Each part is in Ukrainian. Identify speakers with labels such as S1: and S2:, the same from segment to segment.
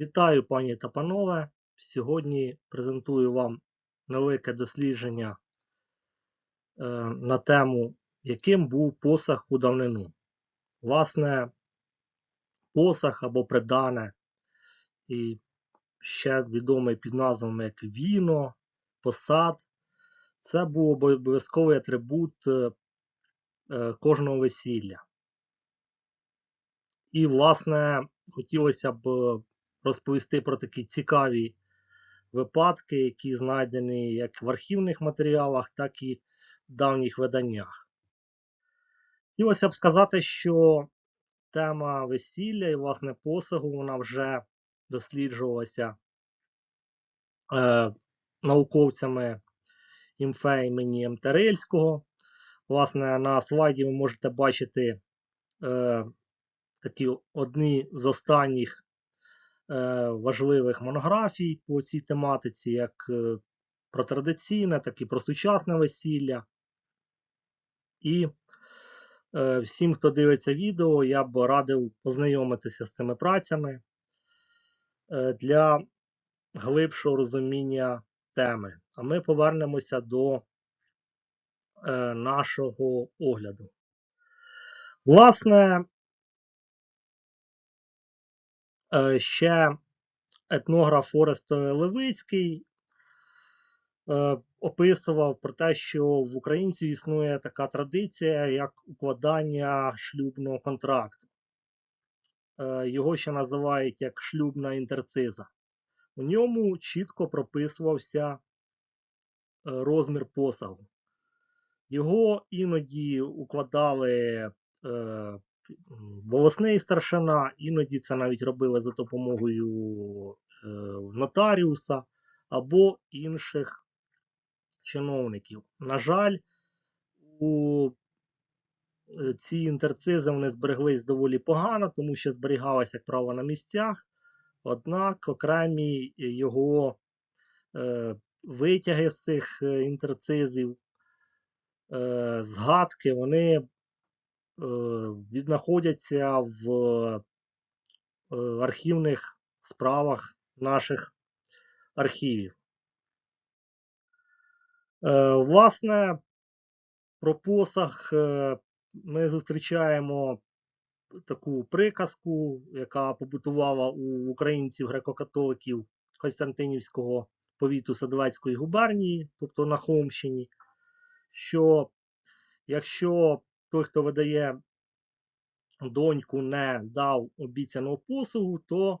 S1: Вітаю, пані та панове! Сьогодні презентую вам невелике дослідження е, на тему, яким був посаг у давнину. Власне, посаг або придане, і ще відомий під назвами як віно, посад. Це був обов'язковий атрибут е, е, кожного весілля. І, власне, хотілося б розповісти про такі цікаві випадки, які знайдені як в архівних матеріалах, так і в давніх виданнях. Хотілося б сказати, що тема весілля і, власне, посагу вона вже досліджувалася е, науковцями імфе імені Мтерельського. Власне, на слайді ви можете бачити е, такі одні з останніх важливих монографій по цій тематиці, як е, про традиційне, так і про сучасне весілля. І е, всім, хто дивиться відео, я б радив познайомитися з цими працями е, для глибшого розуміння теми. А ми повернемося до е, нашого огляду. Власне, Е, ще етнограф Орест Левицький е, описував про те, що в українців існує така традиція, як укладання шлюбного контракту. Е, його ще називають як шлюбна інтерциза. У ньому чітко прописувався розмір посагу. Його іноді укладали волосний старшина, іноді це навіть робили за допомогою е, нотаріуса або інших чиновників. На жаль, у е, ці інтерцизи вони збереглись доволі погано, тому що зберігалися, як правило, на місцях. Однак окремі його е, витяги з цих е, інтерцизів, е, згадки, вони віднаходяться в е, архівних справах наших архівів. Е, власне, про посаг ми зустрічаємо таку приказку, яка побутувала у українців греко-католиків Костянтинівського повіту Садовецької губернії, тобто на Хомщині, що якщо той, хто видає доньку, не дав обіцяного послугу, то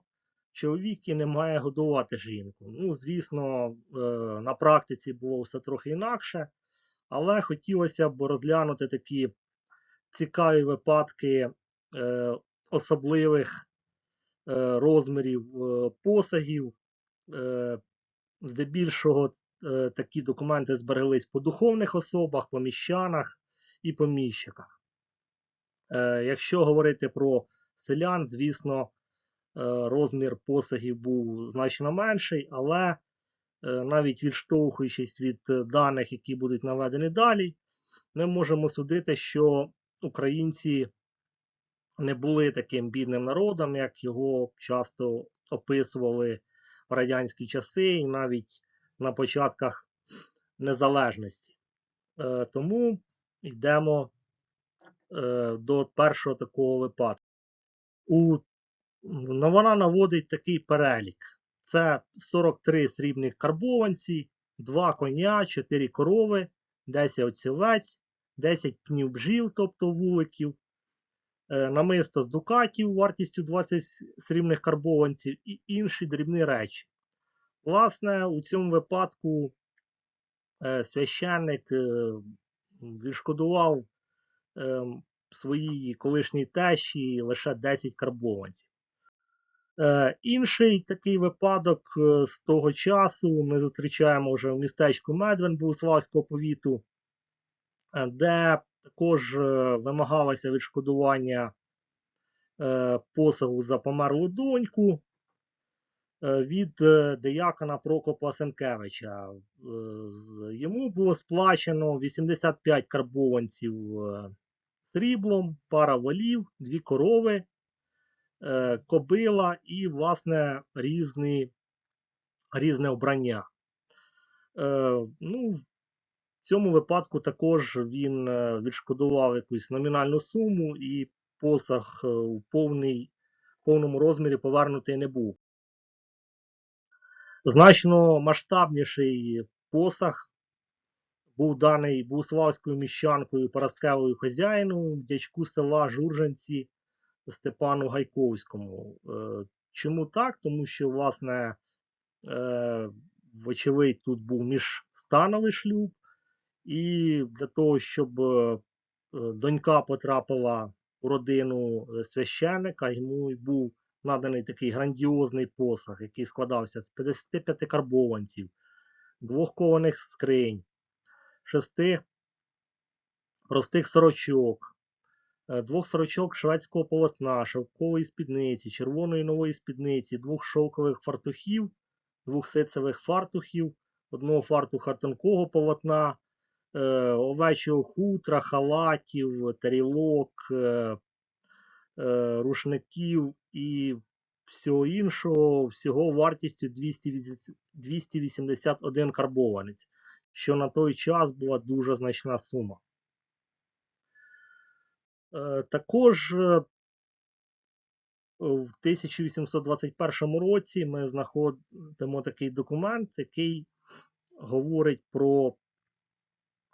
S1: чоловік і не має годувати жінку. Ну, звісно, е, на практиці було все трохи інакше, але хотілося б розглянути такі цікаві випадки е, особливих е, розмірів посагів. Здебільшого такі документи збереглись по духовних особах, по міщанах і поміщиках. Е, Якщо говорити про селян, звісно, е, розмір посагів був значно менший, але е, навіть відштовхуючись від даних, які будуть наведені далі, ми можемо судити, що українці не були таким бідним народом, як його часто описували в радянські часи і навіть на початках незалежності. Е, тому йдемо е, до першого такого випадку. У, Вона наводить такий перелік: це 43 срібних карбованці, 2 коня, 4 корови, 10 оцілець, 10 пнів бжів, тобто вуликів, е, намисто з дукатів вартістю 20 срібних карбованців і інші дрібні речі. Власне, у цьому випадку е, священник відшкодував е, своїй колишній тещі лише 10 карбованців. Е, Інший такий випадок е, з того часу ми зустрічаємо вже в містечку Медвен Богуславського повіту, е, де також е, вимагалося відшкодування е, посагу за померлу доньку. Е, від е, деякона Прокопа Сенкевича. Е, йому було сплачено 85 карбованців сріблом, пара волів, дві корови, кобила і, власне, різні, різне обрання. Ну, в цьому випадку також він відшкодував якусь номінальну суму, і посаг у повний, повному розмірі повернутий не був. Значно масштабніший посаг був даний Богуславською міщанкою Параскевою хазяїну, дядьку села Журжанці Степану Гайковському. Е, Чому так? Тому що, власне, е, вочевидь, тут був міжстановий шлюб, і для того, щоб е, донька потрапила у родину священника, йому й був наданий такий грандіозний посаг, який складався з 55 карбованців, двох кованих скринь, шести простих сорочок, е, двох сорочок шведського полотна, шовкової спідниці, червоної нової спідниці, двох шовкових фартухів, двох ситцевих фартухів, одного фартуха тонкого полотна, е, овечого хутра, халатів, тарілок, е, рушників і всього іншого, всього вартістю 281 карбованець, що на той час була дуже значна сума. Е, Також е, в 1821 році ми знаходимо такий документ, який говорить про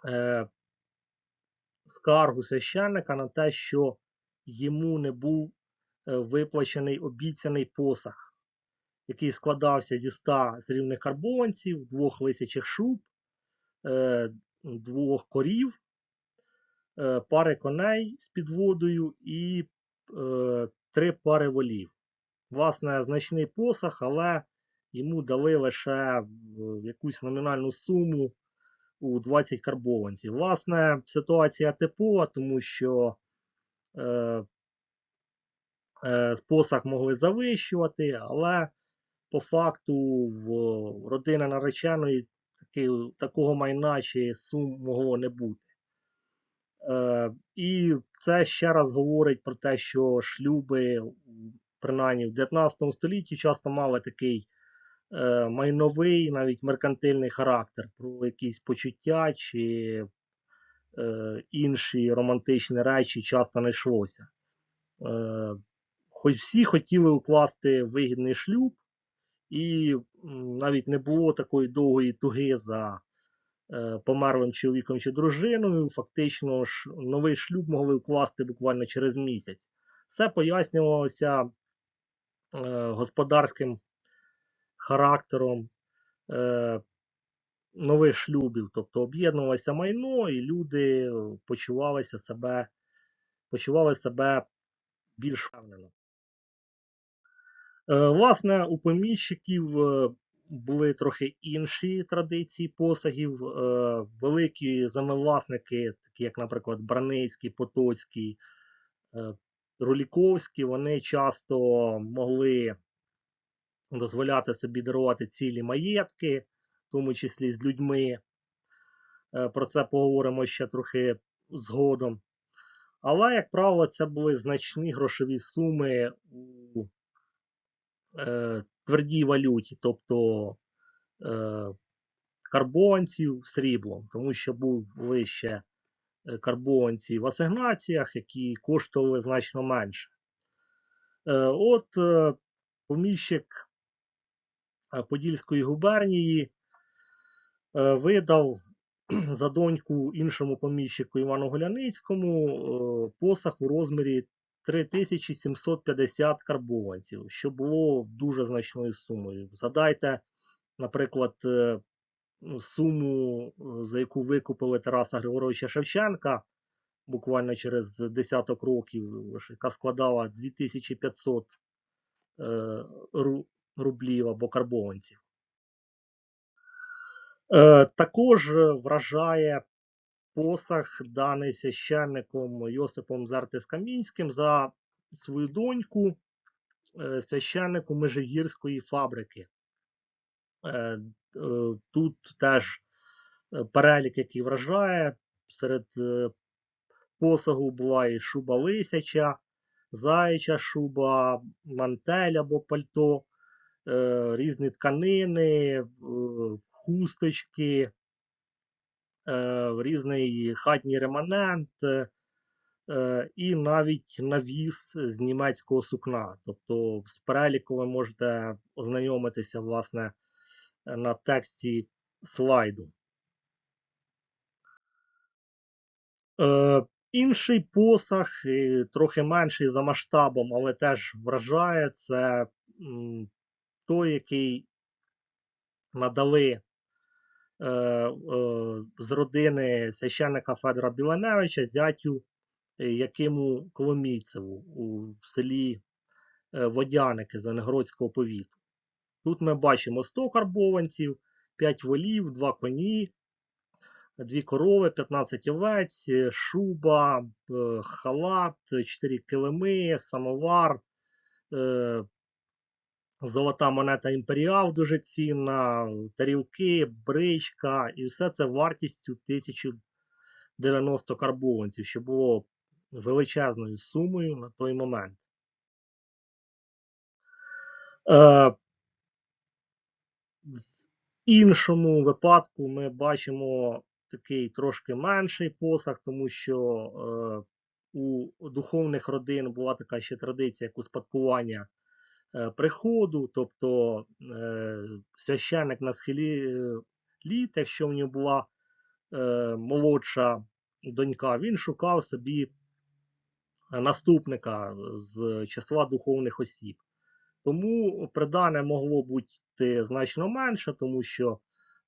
S1: е, скаргу священника на те, що йому не був виплачений обіцяний посаг, який складався зі 100 срібних карбованців, двох лисячих шуб, е, двох корів, е, пари коней з підводою і е, три пари волів. Власне, значний посаг, але йому дали лише е, якусь номінальну суму у 20 карбованців. Власне, ситуація типова, тому що е, е, посаг могли завищувати, але по факту в родини нареченої такого майна чи сум могло не бути. Е, і це ще раз говорить про те, що шлюби, принаймні в 19 столітті, часто мали такий е, майновий, навіть меркантильний характер, про якісь почуття чи е, інші романтичні речі часто не йшлося. Хоч всі хотіли укласти вигідний шлюб, і навіть не було такої довгої туги за е, померлим чоловіком чи дружиною. Фактично ж новий шлюб могли укласти буквально через місяць. Все пояснювалося е, господарським характером е, нових шлюбів, тобто об'єднувалося майно, і люди почувалися себе, почували себе більш впевнено. Е, Власне, у поміщиків е, були трохи інші традиції посагів. Е, Великі землевласники, такі як, наприклад, Браницький, Потоцький, Руліковський, вони часто могли дозволяти собі дарувати цілі маєтки, в тому числі з людьми. Про це поговоримо ще трохи згодом. Але, як правило, це були значні грошові суми у е, твердій валюті, тобто е, карбованців сріблом, тому що були ще карбованці в асигнаціях, які коштували значно менше. Е, от е, поміщик е, Подільської губернії е, видав за доньку іншому поміщику Івану Голяницькому е, посаг у розмірі 3750 карбованців, що було дуже значною сумою. Згадайте, наприклад, е, ну, суму, е, за яку викупили Тараса Григоровича Шевченка буквально через десяток років, яка складала 2500 е, рублів або карбованців. Також вражає посаг, даний священником Йосипом Зартис-Камінським за свою доньку е, священнику Межигірської фабрики. Е, е, Тут теж перелік, який вражає. Серед посагу була і шуба лисяча заяча шуба, мантель або пальто, різні тканини, хусточки, різний хатній реманент е, е, і навіть навіс з німецького сукна. Тобто з переліку ви можете ознайомитися власне на тексті слайду. Е, інший посаг, е, трохи менший за масштабом, але теж вражає, це той, який надали е, е, з родини священника Федора Біланевича, зятю е, Якиму Коломійцеву у селі е, Водяники Звенигородського повіту. Тут ми бачимо 100 карбованців, 5 волів, 2 коні, дві корови, 15 овець, е, шуба, е, халат, 4 килими, самовар, е, золота монета імперіал дуже цінна, тарілки, бричка, і все це вартістю 1090 карбованців, що було величезною сумою на той момент. Е, в іншому випадку ми бачимо такий трошки менший посаг, тому що е, у духовних родин була така ще традиція, як успадкування приходу, тобто е, священник на схилі е, літ, якщо в нього була молодша донька, він шукав собі наступника з числа духовних осіб. Тому придане могло бути значно менше, тому що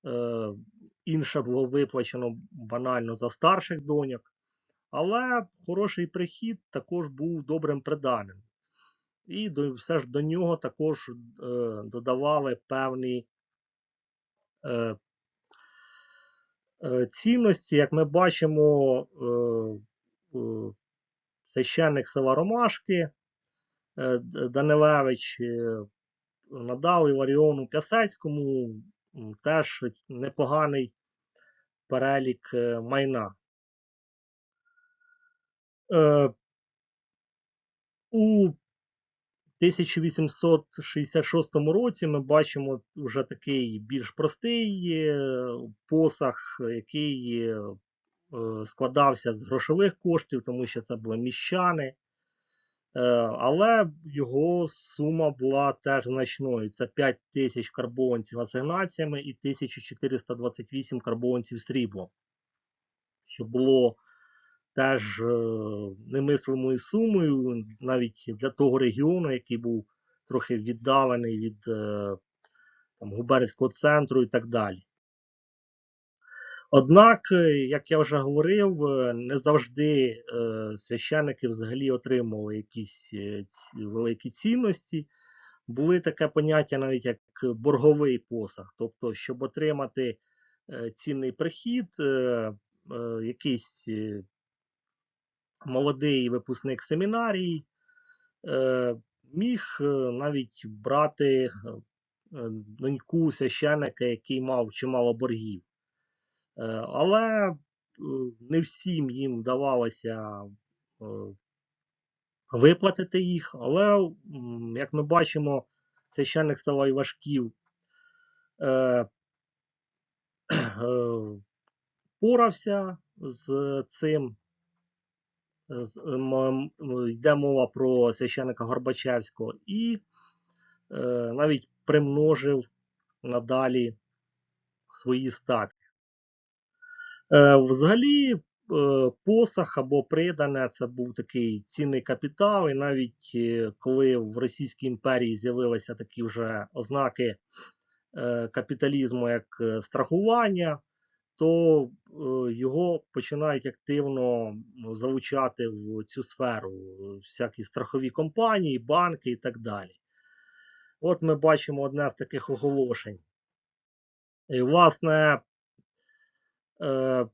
S1: е, інше було виплачено банально за старших доньок. Але хороший прихід також був добрим приданим. І до, все ж до нього також е, додавали певні е, е, цінності. Як ми бачимо, е, е, священник села Ромашки е, Данилевич е, надав Іларіону Пясецькому теж непоганий перелік е, майна. Е, У 1866 році ми бачимо вже такий більш простий е, посаг, який е, складався з грошових коштів, тому що це були міщани. Е, Але його сума була теж значною. Це 5 тисяч карбованців асигнаціями і 1428 карбованців сріблом, що було теж е, немислимою сумою навіть для того регіону, який був трохи віддалений від е, там, губернського центру і так далі. Однак, е, як я вже говорив, не завжди священники взагалі отримували якісь великі цінності. Були таке поняття навіть як борговий посаг. Тобто, щоб отримати цінний прихід, якийсь молодий випускник семінарії е, міг е, навіть брати е, доньку священика, який мав чимало боргів. Але не всім їм вдавалося виплатити їх. Але, як ми бачимо, священник села Івашків порався з цим. Йде мова про священика Горбачевського і е, навіть примножив надалі свої статки. Е, Взагалі, е, посаг або придане це був такий цінний капітал, і навіть коли в Російській імперії з'явилися такі вже ознаки капіталізму, як страхування, то е, його починають активно ну, залучати в цю сферу е, всякі страхові компанії, банки і так далі. От ми бачимо одне з таких оголошень. І, власне, е,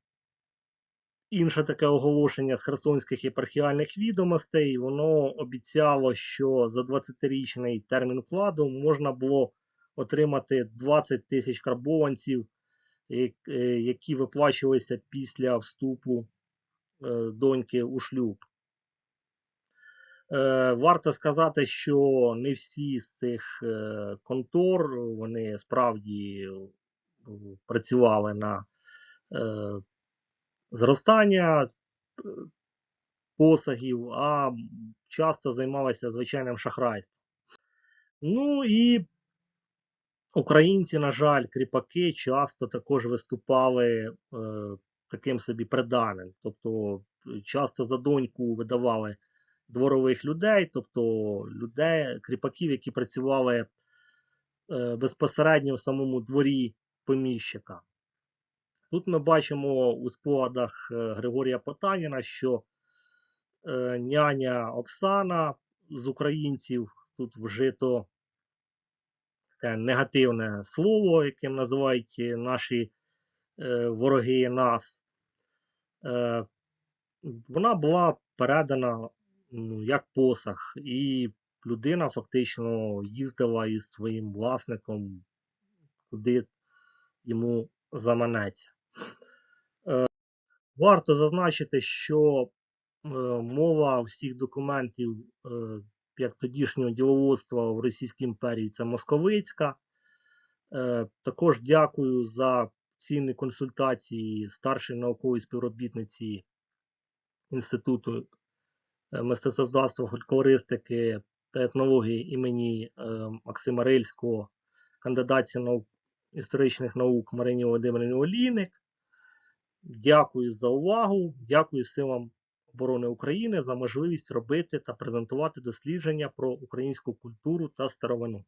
S1: інше таке оголошення з херсонських єпархіальних відомостей, воно обіцяло, що за 20-річний термін вкладу можна було отримати 20 тисяч карбованців, які виплачувалися після вступу е, доньки у шлюб. Е, Варто сказати, що не всі з цих е, контор вони справді е, працювали на е, зростання е, посагів, а часто займалися звичайним шахрайством. Ну і українці, на жаль, кріпаки часто також виступали е, таким собі приданим. Тобто е, часто за доньку видавали дворових людей, тобто людей, кріпаків, які працювали е, безпосередньо в самому дворі поміщика. Тут ми бачимо у спогадах е, Григорія Потаніна, що е, няня Оксана з українців тут вжито таке негативне слово, яким називають е, наші е, вороги нас. Е, вона була передана як посаг, і людина фактично їздила із своїм власником, куди йому заманеться. Варто зазначити, що мова всіх документів як тодішнього діловодства в Російській імперії це московицька. Е, також дякую за цінні консультації старшої наукової співробітниці Інституту е, мистецтвознавства, фольклористики та етнології імені е, Максима Рильського, кандидатці наук, історичних наук Марині Володимирівні Олійник. Дякую за увагу. Дякую силам оборони України за можливість робити та презентувати дослідження про українську культуру та старовину.